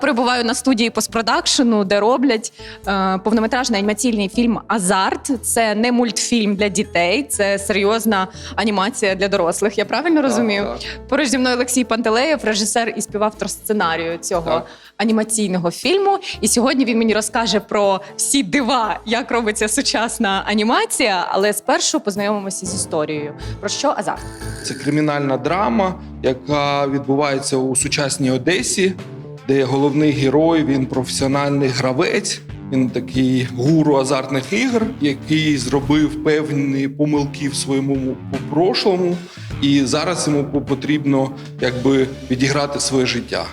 перебуваю на студії постпродакшену, де роблять е, повнометражний анімаційний фільм Азарт. Це не мультфільм для дітей, це серйозна анімація для дорослих. Я правильно розумію? так. Поруч зі мною Олексій Пантелеєв, режисер і співавтор сценарію цього Так. анімаційного фільму. І сьогодні він мені розкаже про всі дива, як робиться сучасна анімація. Але спершу познайомимося з історією. Про що Азарт? Це кримінальна драма, яка відбувається у сучасній Одесі, де головний герой він професіональний гравець. Він такий гуру азартних ігор, який зробив певні помилки в своєму прошлому, і зараз йому потрібно якби відіграти своє життя.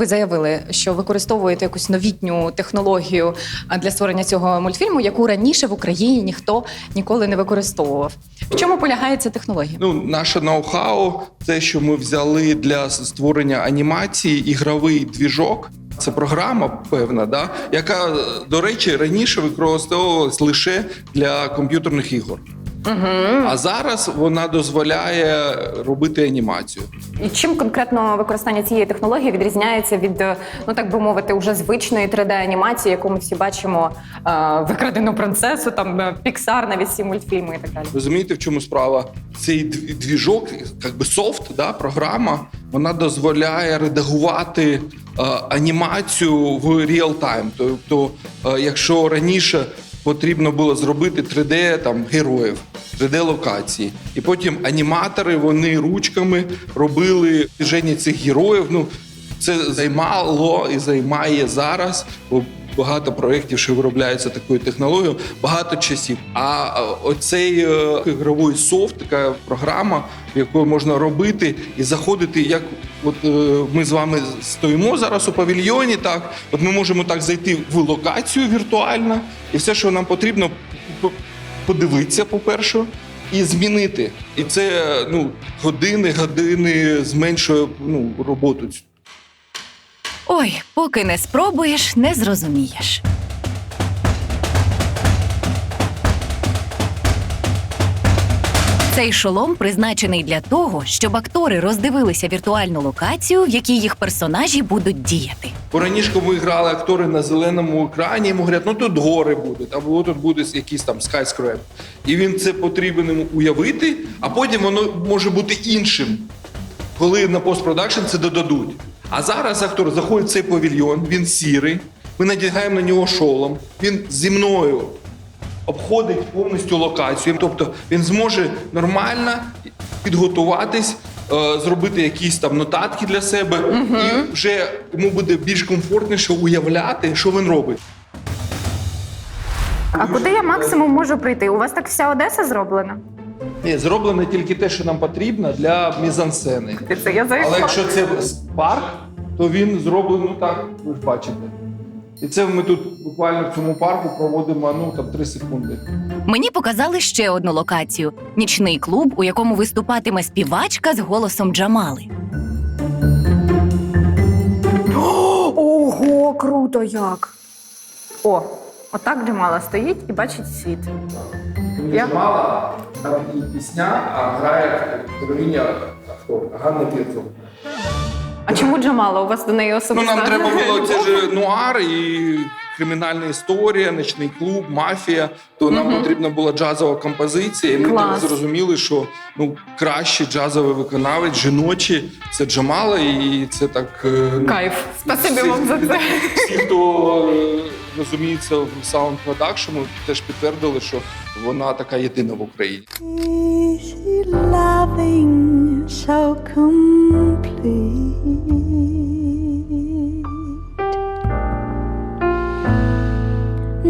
Ви заявили, що використовуєте якусь новітню технологію для створення цього мультфільму, яку раніше в Україні ніхто ніколи не використовував. В чому полягає ця технологія? Ну, наше ноу-хау це, що ми взяли для створення анімації ігровий двіжок. Це програма певна, да, яка, до речі, раніше використовувалась лише для комп'ютерних ігор. А зараз вона дозволяє робити анімацію. І чим конкретно використання цієї технології відрізняється від, е, ну так би мовити, уже звичної 3D-анімації, яку ми всі бачимо е, викрадену принцесу, там е, Pixar, навіть всі мультфільми і так далі. Розумієте, в чому справа? Цей дві- двіжок, як би софт, да, програма, вона дозволяє редагувати е, анімацію в реал-тайм. Тобто, е, якщо раніше потрібно було зробити 3D там, героїв, 3D-локації, і потім аніматори вони ручками робили движення цих героїв. Ну, це займало і займає зараз. Багато проєктів, що виробляються такою технологією, багато часів. А е, оцей е, ігровий софт, така програма, в якої можна робити і заходити, як от е, ми з вами стоїмо зараз у павільйоні. Так, от ми можемо так зайти в локацію віртуально, і все, що нам потрібно, подивитися, по-перше, і змінити. І це ну години, години зменшує ну роботу. Ой, поки не спробуєш, не зрозумієш. Цей шолом призначений для того, щоб актори роздивилися віртуальну локацію, в якій їх персонажі будуть діяти. Раніше, коли грали актори на зеленому екрані, йому говорять, ну тут гори будуть, або тут буде якийсь там скайскреп. І він це потрібен йому уявити, а потім воно може бути іншим, коли на постпродакшн це додадуть. А зараз актор заходить в цей павільйон, він сірий, ми надягаємо на нього шолом, він зі мною обходить повністю локацію. Тобто він зможе нормально підготуватись, е, зробити якісь там нотатки для себе, і вже йому буде більш комфортніше уявляти, що він робить. А куди я максимум можу прийти? У вас так вся Одеса зроблена? Ні, зроблено тільки те, що нам потрібно для мізансцени. Це я зайшла. Але якщо це парк, то він зроблений так, ви ж бачите. І це ми тут буквально в цьому парку проводимо ну там 3 секунди. Мені показали ще одну локацію нічний клуб, у якому виступатиме співачка з голосом Джамали. Ого, круто як! О, отак Джамала стоїть і бачить світ. Я- Мала там і пісня, а грає героїня актор Ганна Пірцова. А чому Джамала? У вас до неї Ну особисто? нам треба було це ж нуар і кримінальна історія, нічний клуб, мафія. То нам потрібна була джазова композиція. І ми Клас. так зрозуміли, що ну кращий джазовий виконавець жіночі це Джамала, і це так е, ну, Кайф. Спасибі вам за це. Всі, хто е, розуміється в саунд продакшну, теж підтвердили, що вона така єдина в Україні. easy loving so complete.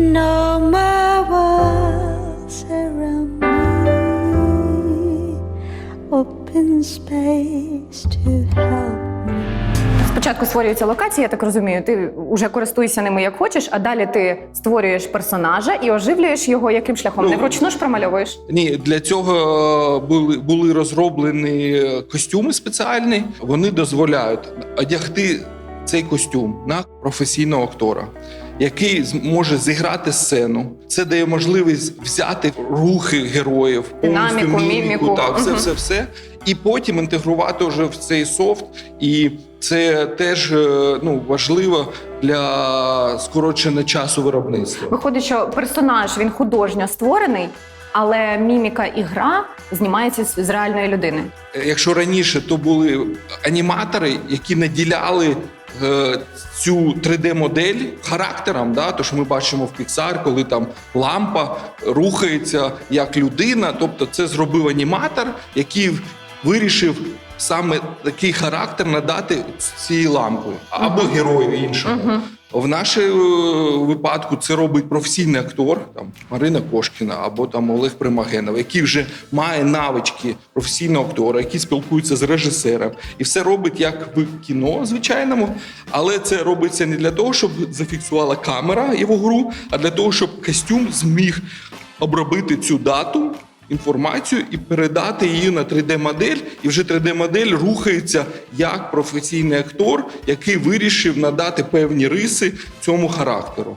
No more around me open space to help. Спочатку створюється локація, я так розумію. Ти вже користуєшся ними як хочеш, а далі ти створюєш персонажа і оживлюєш його яким шляхом? Ну, Не вручну ж промальовуєш? Ні, для цього е, були, були розроблені костюми спеціальні. Вони дозволяють одягти цей костюм на професійного актора, який зможе зіграти сцену. Це дає можливість взяти рухи героїв, повністю Динаміку, міміку. так, все, Мгм. все, все. І потім інтегрувати вже в цей софт. І це теж е, ну, важливо для скорочення часу виробництва. Виходить, що персонаж він художньо створений, але міміка і гра знімається з з реальної людини. Якщо раніше то були аніматори, які наділяли е, цю 3D-модель характером, да, то що ми бачимо в Pixar, коли там лампа рухається як людина, тобто це зробив аніматор, який вирішив саме такий характер надати цій лампі або герою іншому. В нашому випадку це робить професійний актор, там Марина Кошкіна або там Олег Примагенов, який вже має навички професійного актора, який спілкується з режисером, і все робить як в кіно звичайному, але це робиться не для того, щоб зафіксувала камера його гру, а для того, щоб костюм зміг обробити цю дату. Інформацію і передати її на 3D-модель, і вже 3D-модель рухається як професійний актор, який вирішив надати певні риси цьому характеру.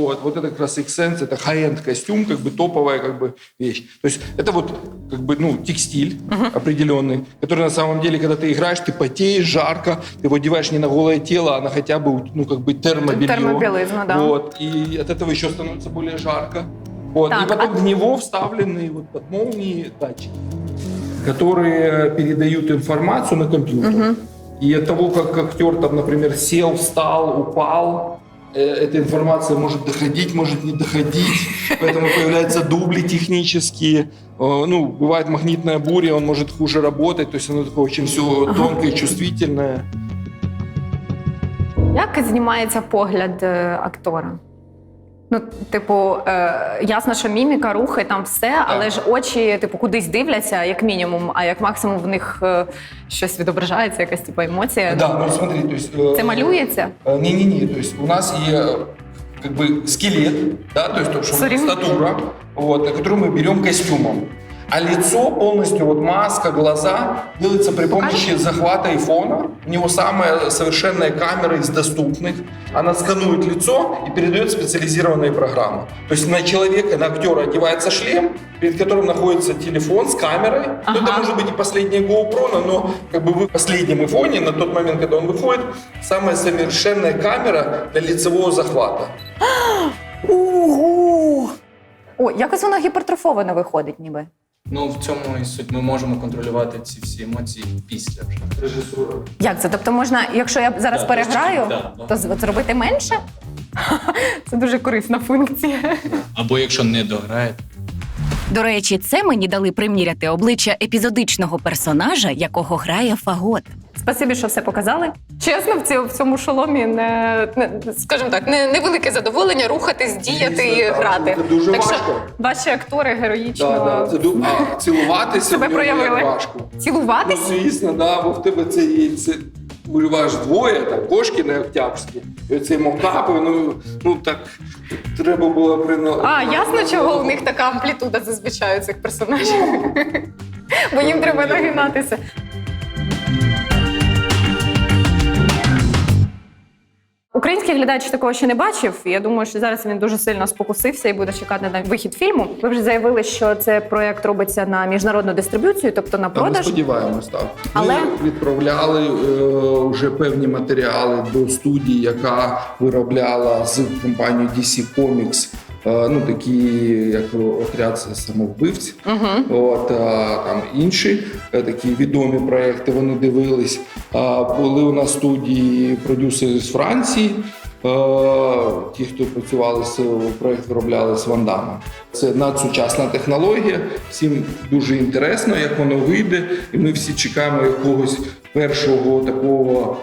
Вот, вот это как раз X-Sense, это high-end костюм, как бы топовая как бы вещь. То есть это вот как бы, ну, текстиль определенный, который на самом деле, когда ты играешь, ты потеешь, жарко, ты его одеваешь не на голое тело, а на хотя бы, ну, как бы термобелье. Термобелизну, да. Вот, и от этого еще становится более жарко. Вот, Так, и потом а- в него вставлены вот под молнии датчики, которые передают информацию на компьютер. И от того, как актер там, например, сел, встал, упал, эта информация может доходить, может не доходить, поэтому появляются дубли технические. Э, Ну, бывает магнитная буря, он может хуже работать, то есть оно такое очень все тонкое, чувствительное. Як знімається погляд е, актора? Ну, типу, е, ясно, що міміка, рухи, там все, але ж очі, типу, кудись дивляться, як мінімум, а як максимум в них е, щось відображається, якась типу емоція. Да, ну смотри, то есть... э, Це малюється? Э, Не-не-не, то есть у нас и э, как бы скелет, да, то есть то, что Смотри. статура, вот, на которую мы берем костюмом. А лицо полностью, вот маска, глаза делается при помощи захвата айфона. У него самая совершенная камера из доступных. Она сканует лицо и передает специализированные программы. То есть на человека, на актера одевается шлем, перед которым находится телефон с камерой. Ну, это Ага. может быть и последняя GoPro, но как бы в последнем айфоне, на тот момент, когда он выходит, самая совершенная камера для лицевого захвата. Ого! О, якось воно гіпертрофовано виходить, ніби. Ну в цьому і суть. Ми можемо контролювати ці всі емоції після вже. Режиссура. Як це? Тобто можна, якщо я зараз Да, переграю, да, да. то зробити менше? Це дуже корисна функція. Або якщо не дограє, До речі, це мені дали приміряти обличчя епізодичного персонажа, якого грає Фагот. Спасибі, що все показали. Чесно, в цьому, в цьому шоломі не, не скажімо так, не, невелике задоволення рухатись, діяти і так. грати. Це дуже так важко. що ваші актори героїчно Да, да, це ду- а цілуватися Себе в ньому як проявили. важко. Ну, цілуватись. звісно, да, бо в тебе це є. Це... Ви двоє, там Кошкін і Октябрський. І оцей мокапи, ну, ну так треба було прина... А, ясно, чого у них така амплітуда зазвичай у цих персонажів. Бо їм треба нагинатися. Український глядач такого ще не бачив. Я думаю, що зараз він дуже сильно спокусився і буде чекати на вихід фільму. Ви вже заявили, що це проект робиться на міжнародну дистриб'юцію, тобто на Та ми продаж. сподіваємось, так. Але- Ми відправляли е, вже певні матеріали до студії, яка виробляла з компанією DC Comics. Е, Ну, такі, як отряд самовбивців, от, а, там інші е, такі відомі проекти. Вони дивились. А, були у нас студії продюсери з Франції. Е, Ті, хто працювали з проект, виробляли з Вандама. Це надсучасна технологія. Всім дуже інтересно, як воно вийде, і ми всі чекаємо якогось першого такого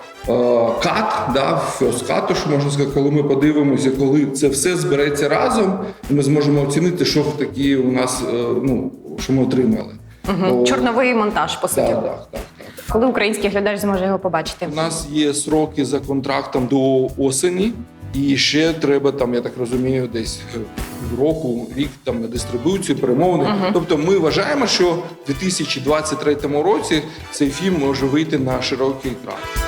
кат, да, cut, що можна сказати, коли ми подивимося, коли це все збереться разом, ми зможемо оцінити, що в такі у нас, е, ну, що ми отримали. Мгм. Бо- Чорновий монтаж, по суті. Так, так, так. Коли український глядач зможе його побачити. У нас є сроки за контрактом до осені, і ще треба там, я так розумію, десь е, року, рік там на дистрибуцію, перемовини. Тобто, ми вважаємо, що в 2023 році цей фільм може вийти на широкий екран.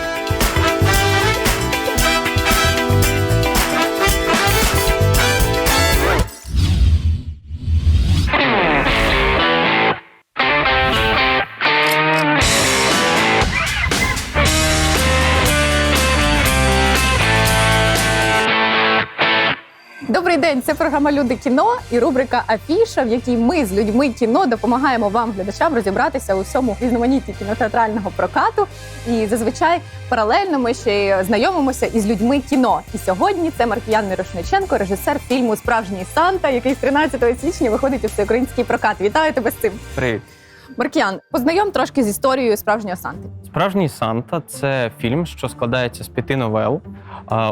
Добрий день, це програма Люди кіно і рубрика Афіша, в якій ми з людьми кіно допомагаємо вам, глядачам, розібратися у всьому різноманітті кінотеатрального прокату. І зазвичай паралельно ми ще знайомимося із людьми кіно. І сьогодні це Маркіян Мирошниченко, режисер фільму Справжній Санта, який з 13 січня виходить у всеукраїнський прокат. Вітаю тебе з цим. Привіт. Маркіян, познайом трошки з історією справжнього Санти. Справжній Санта це фільм, що складається з п'яти новел,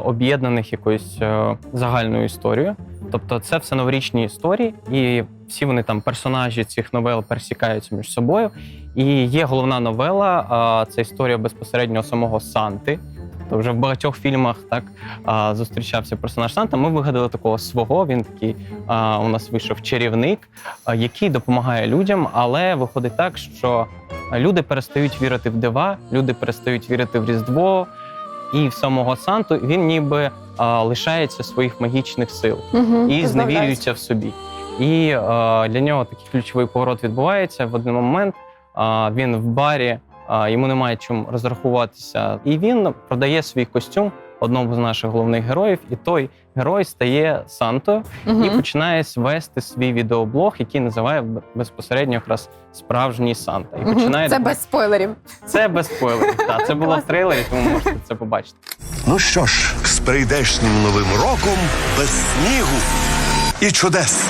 об'єднаних якоюсь е, загальною історією. Тобто, це все новорічні історії, і всі вони там персонажі цих новел пересікаються між собою. І є головна новела це історія безпосередньо самого Санти. Тобто вже в багатьох фільмах так зустрічався персонаж Санта. Ми вигадали такого свого. Він такий у нас вийшов чарівник, який допомагає людям, але виходить так, що люди перестають вірити в дива, люди перестають вірити в Різдво. І в самого Санту він ніби а, лишається своїх магічних сил і зневірюється в собі. І а, для нього такий ключовий поворот відбувається в один момент. А, він в барі, а, йому немає чим розрахуватися, і він продає свій костюм одному з наших головних героїв. І той герой стає Сантою і починає вести свій відеоблог, який називає безпосередньо якраз справжній Санта. І починає Це без спойлерів. це без спойлерів. Так, це було в трейлері, тому можете це побачити. Ну що ж, з прийдешнім новим роком без снігу і чудес.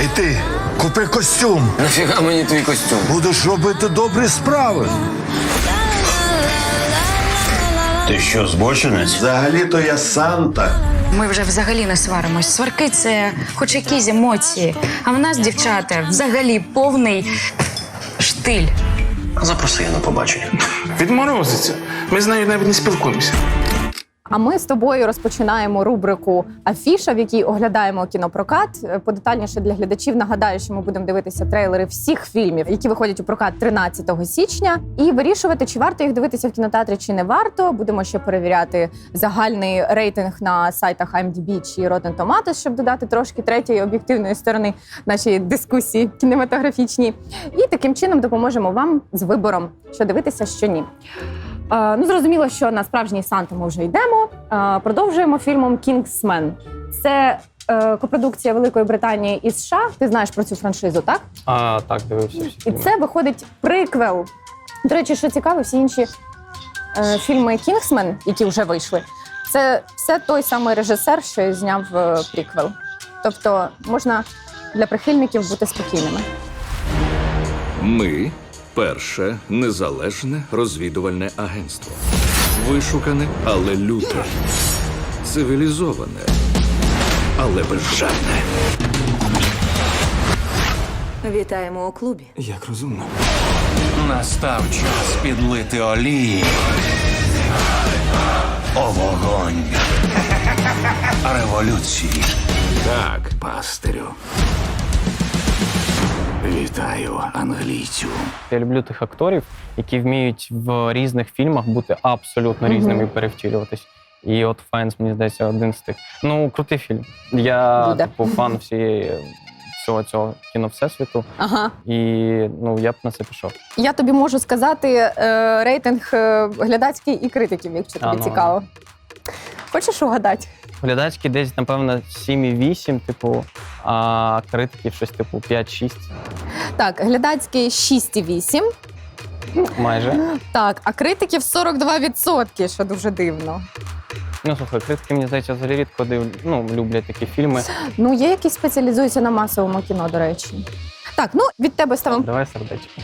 Ей ти, купи костюм. Нафіга мені твій костюм? Будеш робити добрі справи. Ти що, збочинець? Взагалі-то я Санта. Ми вже взагалі не сваримось. Сварки це хоч якісь емоції. А в нас, дівчата, взагалі повний штиль. Запроси я на побачення. Відморозиться. Ми з нею навіть не спілкуємося. А ми з тобою розпочинаємо рубрику Афіша, в якій оглядаємо кінопрокат. Е, Подетальніше для глядачів нагадаю, що ми будемо дивитися трейлери всіх фільмів, які виходять у прокат 13 січня, і вирішувати, чи варто їх дивитися в кінотеатрі, чи не варто. Будемо ще перевіряти загальний рейтинг на сайтах IMDb чи Rotten Tomatoes, щоб додати трошки третьої об'єктивної сторони нашої дискусії кінематографічній. І таким чином допоможемо вам з вибором, що дивитися, що ні. Ну, зрозуміло, що на справжній Санта ми вже йдемо. Продовжуємо фільмом Кінгсмен. Це е, копродукція Великої Британії і США. Ти знаєш про цю франшизу, так? А так дивився всі І фільми. це виходить приквел. До речі, що цікаво, всі інші е, фільми Кінгсмен, які вже вийшли, це все той самий режисер, що і зняв е, приквел. Тобто можна для прихильників бути спокійними. Ми перше незалежне розвідувальне агентство. Вишукане, але люте. Цивілізоване, але безжальне. Вітаємо у клубі. Як розумно. Настав час підлити олії. О вогонь. Революції. Так, Пастирю. Вітаю, англійцю. Я люблю тих акторів, які вміють в різних фільмах бути абсолютно різними і перевтілюватись. І от Файнс, мені здається, один з тих. Ну, крутий фільм. Я Буде. типу фан всієї всього цього кіно всесвіту. Ага. І ну я б на це пішов. Я тобі можу сказати е, рейтинг е, глядацький і критиків, якщо тобі А, ну. цікаво. Хочеш угадати? Глядацький десь, напевно, 7,8, типу, а критиків щось типу 5-6. Так, глядацький 6,8. Майже. Так, а критиків 42%, що дуже дивно. Ну слухай, критики, мені здається, взагалі рідко див... ну, люблять такі фільми. Ну, є які спеціалізуються на масовому кіно, до речі. Так, ну від тебе ставимо Давай сердечко.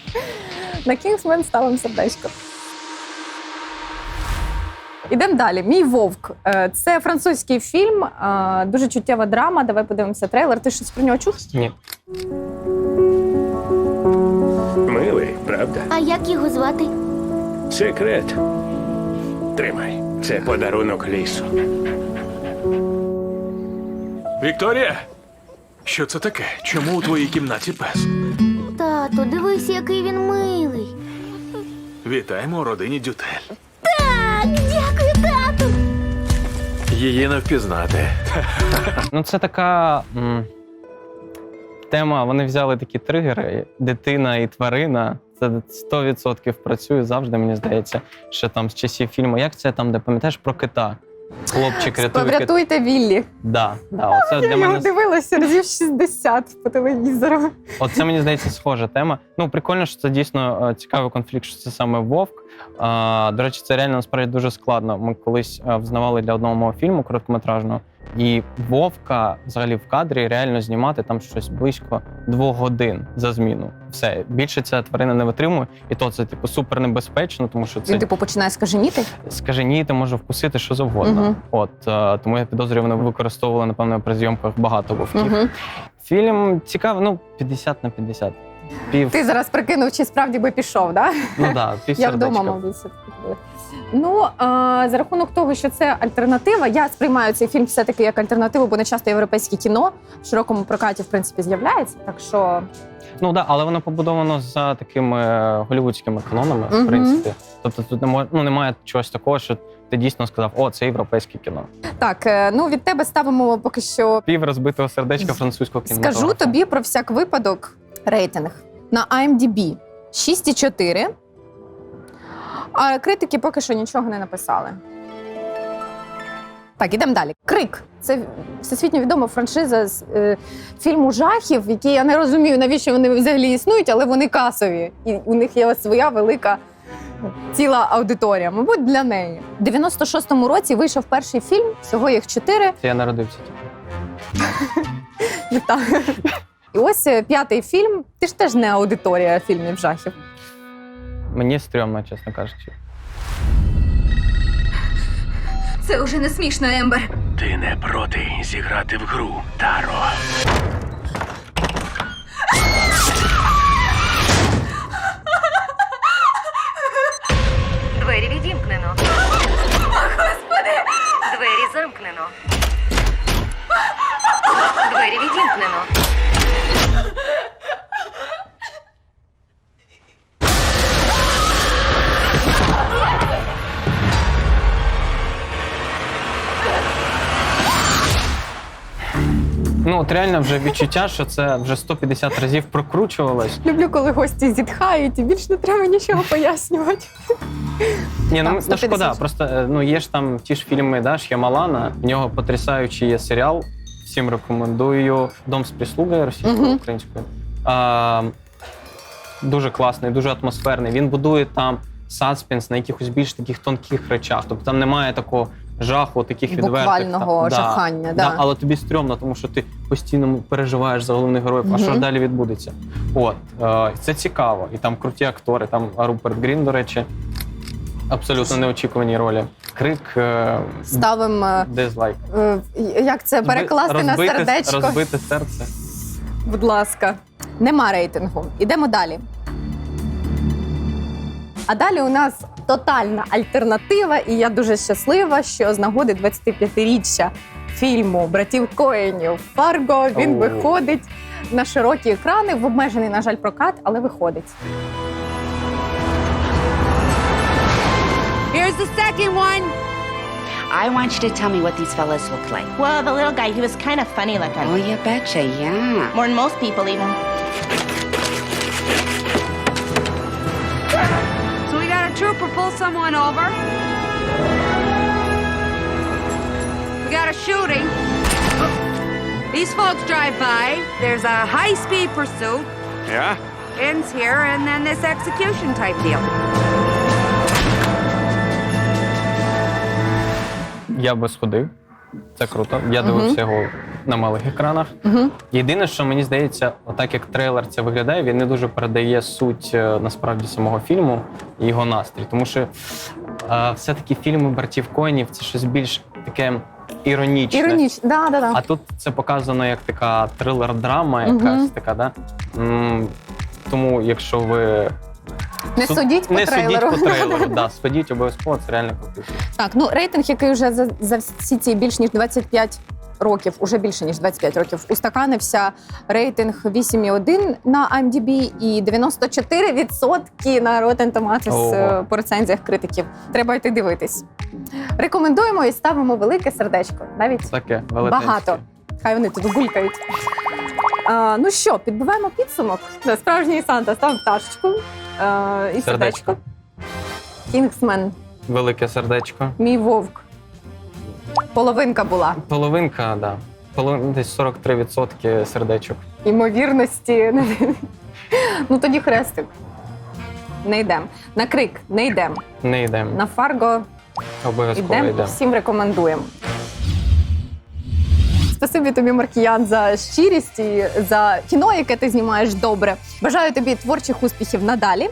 на Кінгсмен ставимо сердечко. Ідемо далі. Мій вовк. Е, Це французький фільм, е, дуже чуттєва драма. Давай подивимося трейлер. Ти щось про нього чув? Ні. Милий, правда? А як його звати? Секрет. Тримай. Це подарунок лісу. Вікторія! Що це таке? Чому у твоїй кімнаті пес? Тату, дивись, який він милий. Вітаємо у родині Дютель. Так, дякую. Її не впізнати. Ну, це така м, тема. Вони взяли такі тригери: дитина і тварина. Це 100% працює завжди, мені здається, що там з часів фільму. Як це там, де пам'ятаєш про кита? Хлопчик рятує. Врятуйте Віллі. Да, да, оце Я для його мене дивилася разів 60 по телевізору. Оце мені здається схожа тема. Ну прикольно, що це дійсно е, цікавий конфлікт, що це саме вовк. А, до речі, це реально насправді дуже складно. Ми колись е, взнавали для одного мого фільму короткометражного, і вовка взагалі в кадрі реально знімати там щось близько двох годин за зміну. Все більше ця тварина не витримує, і то це типу супер небезпечно, тому що це Він типу починає скаженіти. скаженіти може вкусити що завгодно. Мгм. От е, тому я підозрюю, вони використовували напевно при зйомках багато вовків. Угу. Фільм цікавий, ну 50 на 50. Пів Ти зараз прикинув, чи справді би пішов, да? ну да, пів Я вдома, мабуть, все-таки була. Ну, а, за рахунок того, що це альтернатива, я сприймаю цей фільм все-таки як альтернативу, бо не часто європейське кіно в широкому прокаті, в принципі, з'являється. Так що Ну да, але воно побудовано за такими е, голівудськими канонами, в принципі. Тобто тут не мож, ну, немає чогось такого, що ти дійсно сказав, о, це європейське кіно. так, е, ну від тебе ставимо поки що. Пів розбитого сердечка французького кіно. Скажу тобі про всяк випадок рейтинг на IMDb 6,4. А критики поки що нічого не написали. Так, ідемо далі. Крик. Це всесвітньо відома франшиза з е, фільму жахів, які я не розумію, навіщо вони взагалі існують, але вони касові. І у них є своя велика ціла аудиторія. Мабуть, для неї. У 96-му році вийшов перший фільм, всього їх чотири. Це я народився. Вітаю. І ось е, п'ятий фільм. Ти ж теж не аудиторія фільмів жахів. Мені стрьомно, чесно кажучи. Це уже не смішно, Ембер. Ти не проти зіграти в гру, Таро. Двері відімкнено. Господи! Двері замкнено. Двері відімкнено. От реально вже відчуття, що це вже 150 разів прокручувалось. Люблю, коли гості зітхають, і більш не треба нічого пояснювати. Ні, ну, ну шкода. Просто е, ну є ж там ті ж фільми, да, Ш'ямалана. В нього потрясаючий є серіал. Всім рекомендую. Дом з прислугою російською українською. А, дуже класний, дуже атмосферний. Він будує там саспенс на якихось більш таких тонких речах. Тобто там немає такого жаху, таких відвертих. Буквального там, жахання, да. але тобі стрьомно, тому що ти постійно переживаєш за головних героїв, а що ж далі відбудеться. От е, це цікаво. І там круті актори. Там Руперт Грін, до речі, абсолютно неочікувані ролі. Крик е, Ставимо, дизлайк. е, як це перекласти на Розбите- сердечко. Розбите серце. Будь ласка. Нема рейтингу. Ідемо далі. А далі у нас тотальна альтернатива, і я дуже щаслива, що з нагоди 25-річчя фільму братів Коенів Фарго він виходить на широкі екрани, в обмежений, на жаль, прокат, але виходить. Here's the second one. I want you to tell me what these fellas look like. Well, the little guy, he was kind of funny looking. Oh, you betcha, yeah. More than most people, even. trooper pull someone over. We got a shooting. These folks drive by. There's a high-speed pursuit. Yeah? Ends here, and then this execution type deal. Я би сходив. Це круто. Я дивився його на малих екранах. Єдине, що мені здається, отак як трейлер це виглядає, він не дуже передає суть е, насправді самого фільму і його настрій. Тому що е, все-таки фільми братів Коїнів це щось більш таке іронічне. Іронічно, да, да, да. А тут це показано як така трилер-драма, якась Мгм. така, да? М, Тому, якщо ви Не Суд- судіть по не трейлеру. судіть по трейлеру, да, судіть обов'язково, це реально круто. Так, ну рейтинг, який вже за, за всі ці більш ніж 25 років, уже більше ніж 25 років, устаканився рейтинг 8,1 на IMDb і 94% на Rotten Tomatoes Ого. е, по рецензіях критиків. Треба йти дивитись. Рекомендуємо і ставимо велике сердечко. Навіть Таке велетенське. багато. Хай вони тут булькають. А, ну що, підбиваємо підсумок. Да, Справжній Санта став пташечку е, і сердечко. Сердечко. Кінгсмен, Велике сердечко. мій вовк. Половинка була. Половинка, да. Половин, десь 43% сердечок. Ймовірності. ну тоді хрестик. Не йдемо. На крик не йдемо. Не йдемо. На фарго Обов'язково йдемо. йдемо. Всім рекомендуємо. Спасибі тобі, Маркіян, за щирість і за кіно, яке ти знімаєш добре. Бажаю тобі творчих успіхів надалі.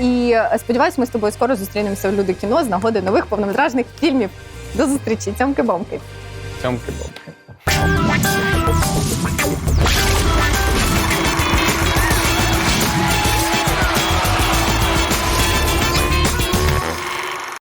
І е, сподіваюсь, ми з тобою скоро зустрінемося в люди кіно з нагоди нових повнометражних фільмів. До зустрічі, цьомки-бомки. Цьомки добре.